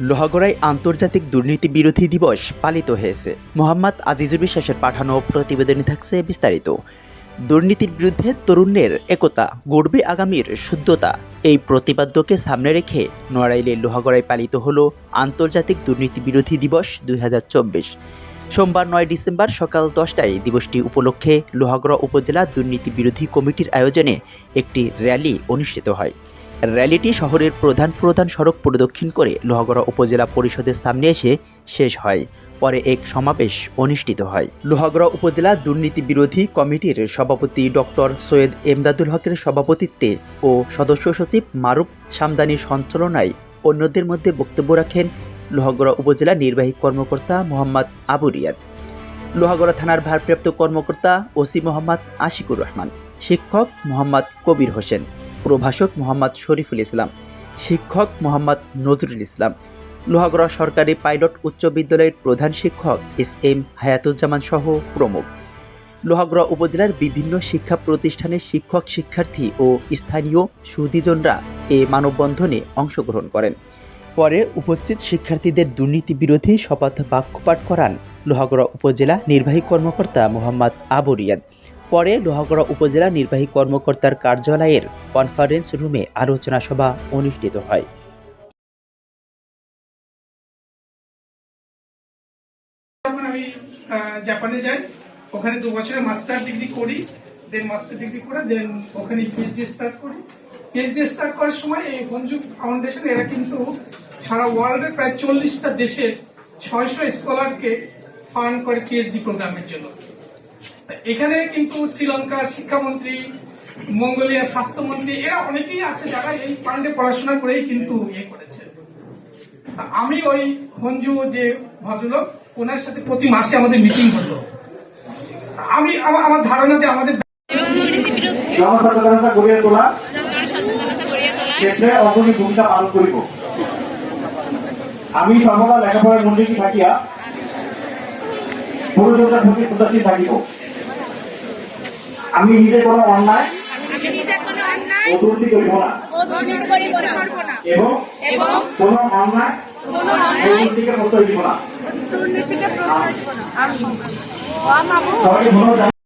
লোহাগড়ায় আন্তর্জাতিক দুর্নীতি বিরোধী দিবস পালিত হয়েছে। মোহাম্মদ আজিজুল বিশ্বাসের পাঠানো প্রতিবেদনে থাকছে বিস্তারিত। দুর্নীতির বিরুদ্ধে তরুণের একতা গড়বে আগামীর শুদ্ধতা। এই প্রতিপাদ্যকে সামনে রেখে নড়াইলের লোহাগড়ায় পালিত হলো আন্তর্জাতিক দুর্নীতি বিরোধী দিবস দুই হাজার চব্বিশ। সোমবার নয় ডিসেম্বর সকাল দশটায় দিবসটি উপলক্ষে লোহাগড়া উপজেলা দুর্নীতি বিরোধী কমিটির আয়োজনে একটি র্যালি অনুষ্ঠিত হয়। র্যালিটি শহরের প্রধান প্রধান সড়ক প্রদক্ষিণ করে লোহাগড়া উপজেলা পরিষদের সামনে এসে শেষ হয়। পরে এক সমাবেশ অনুষ্ঠিত হয়। লোহাগড়া উপজেলা দুর্নীতি বিরোধী কমিটির সভাপতি ডক্টর সৈয়দ এমদাদুল হকের সভাপতিত্বে ও সদস্য সচিব মারুফ সামদানির সঞ্চালনায় অন্যদের মধ্যে বক্তব্য রাখেন লোহাগড়া উপজেলা নির্বাহী কর্মকর্তা মোহাম্মদ আবু রিয়াদ। লোহাগড়া থানার ভারপ্রাপ্ত কর্মকর্তা ওসি মোহাম্মদ আশিকুর রহমান। শিক্ষক মোহাম্মদ কবির হোসেন। প্রভাষক মোহাম্মদ শরীফুল ইসলাম, শিক্ষক মোহাম্মদ নজরুল ইসলাম, লোহাগড়া সরকারি পাইলট উচ্চ বিদ্যালয়ের প্রধান শিক্ষক এস এম হায়াতুজ্জামান সহ প্রমুখ। লোহাগড়া উপজেলার বিভিন্ন শিক্ষা প্রতিষ্ঠানের শিক্ষক শিক্ষার্থী ও স্থানীয় সুদীজনরা এ মানববন্ধনে অংশগ্রহণ করেন। পরে উপস্থিত শিক্ষার্থীদের দুর্নীতি বিরোধী শপথ বাক্যপাঠ করান লোহাগড়া উপজেলা নির্বাহী কর্মকর্তা মোহাম্মদ আবু রিয়াদ। পরে লোহাগড়া উপজেলা নির্বাহী কর্মকর্তার কার্যালয়ের কনফারেন্স রুমে আলোচনা সভা অনুষ্ঠিত হয়। জাপানে যাই। ওখানে দু বছরের মাস্টার ডিগ্রি করি দেন মাস্টার ডিগ্রি করে দেন ওখানে পিএইচডি স্টার্ট করি। পিএইচডি স্টার্ট করার সময় এই হঞ্জু ফাউন্ডেশন এরা কিন্তু সারা ওয়ার্ল্ডের প্রায় চল্লিশটা দেশের ছয়শো স্কলারকে ফান্ড করে পিএইচডি প্রোগ্রামের জন্য। এখানে কিন্তু শ্রীলঙ্কার শিক্ষামন্ত্রী, মঙ্গোলিয়ার স্বাস্থ্যমন্ত্রী, এরা অনেকেই আছে যারা এই ফান্ডে পড়াশোনা করেই কিন্তু ইয়ে করেছে। আমি ওই হঞ্জু যে ভদ্রলোক, ওনার সাথে প্রতি মাসে আমাদের মিটিং হতো। আমি আমার ধারণা যে আমাদের জনসচেতনতা গড়িয়ে তোলা, ক্ষেত্রে অগ্রণী ভূমিকা পালন করিব। আমি সর্বদা লেখাপড়ার মন্দিরটি থাকিয়া প্রতি উদাসীন থাকিব। আমি নিজে কোনো অন্যায় করিব না। না। এবং কোনো অন্যায় কোনো অন্যায় দুর্নীতিকে প্রশ্রয় দিব না।